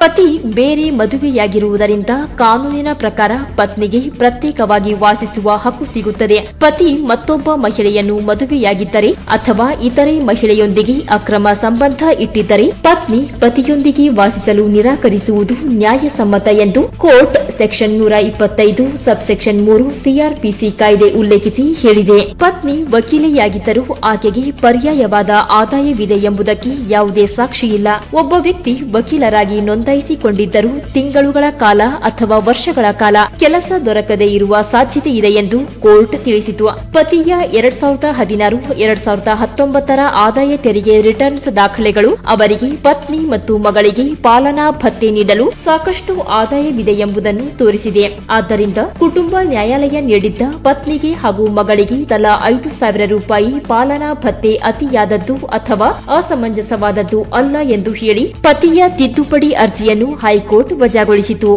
ಪತಿ ಬೇರೆ ಮದುವೆಯಾಗಿರುವುದರಿಂದ ಕಾನೂನಿನ ಪ್ರಕಾರ ಪತ್ನಿಗೆ ಪ್ರತ್ಯೇಕವಾಗಿ ವಾಸಿಸುವ ಹಕ್ಕು ಸಿಗುತ್ತದೆ. ಪತಿ ಮತ್ತೊಬ್ಬ ಮಹಿಳೆಯನ್ನು ಮದುವೆಯಾಗಿದ್ದರೆ ಅಥವಾ ಇತರೆ ಮಹಿಳೆಯೊಂದಿಗೆ ಅಕ್ರಮ ಸಂಬಂಧ ಇಟ್ಟಿದ್ದರೆ ಪತ್ನಿ ಪತಿಯೊಂದಿಗೆ ವಾಸಿಸಲು ನಿರಾಕರಿಸುವುದು ನ್ಯಾಯಸಮ್ಮತ ಎಂದು ಕೋರ್ಟ್ ಸೆಕ್ಷನ್ ನೂರ ಇಪ್ಪತ್ತೈದು ಸಬ್ಸೆಕ್ಷನ್ ಮೂರು ಸಿಆರ್ಪಿಸಿ ಕಾಯ್ದೆ ಉಲ್ಲೇಖಿಸಿ ಹೇಳಿದೆ. ಪತ್ನಿ ವಕೀಲೆಯಾಗಿದ್ದರೂ ಆಕೆಗೆ ಪರ್ಯಾಯವಾದ ಆದಾಯವಿದೆ ಎಂಬುದಕ್ಕೆ ಯಾವುದೇ ಸಾಕ್ಷಿಯಿಲ್ಲ ಒಬ್ಬ ವ್ಯಕ್ತಿ ವಕೀಲರಾಗಿ ನೋಂದಾಯಿಸಿಕೊಂಡಿದ್ದರೂ ತಿಂಗಳುಗಳ ಕಾಲ ಅಥವಾ ವರ್ಷಗಳ ಕಾಲ ಕೆಲಸ ದೊರಕದೇ ಇರುವ ಸಾಧ್ಯತೆ ಇದೆ ಎಂದು ಕೋರ್ಟ್ ತಿಳಿಸಿತು. ಪತಿಯ ಎರಡ್ ಸಾವಿರದ ಹದಿನಾರು, ಎರಡ್ ಸಾವಿರದ ಹತ್ತೊಂಬತ್ತರ ಆದಾಯ ತೆರಿಗೆ ರಿಟರ್ನ್ಸ್ ದಾಖಲೆಗಳು ಅವರಿಗೆ ಪತ್ನಿ ಮತ್ತು ಮಗಳಿಗೆ ಪಾಲನಾ ಭತ್ತೆ ನೀಡಲು ಸಾಕಷ್ಟು ಆದಾಯವಿದೆ ಎಂಬುದನ್ನು ತೋರಿಸಿದೆ. ಆದ್ದರಿಂದ ಕುಟುಂಬ ನ್ಯಾಯಾಲಯ ನೀಡಿದ್ದ ಪತ್ನಿಗೆ ಹಾಗೂ ಮಗಳಿಗೆ ತಲಾ ಐದು ಸಾವಿರ ರೂಪಾಯಿ ಪಾಲನಾ ಭತ್ತೆ ಅತಿಯಾದದ್ದು ಅಥವಾ ಅಸಮಂಜಸವಾದದ್ದು ಅಲ್ಲ ಎಂದು ಹೇಳಿ ಪತಿಯ ತಿದ್ದುಪಡಿ ಅರ್ಜಿಯನ್ನು ಹೈಕೋರ್ಟ್ ವಜಾಗೊಳಿಸಿತು.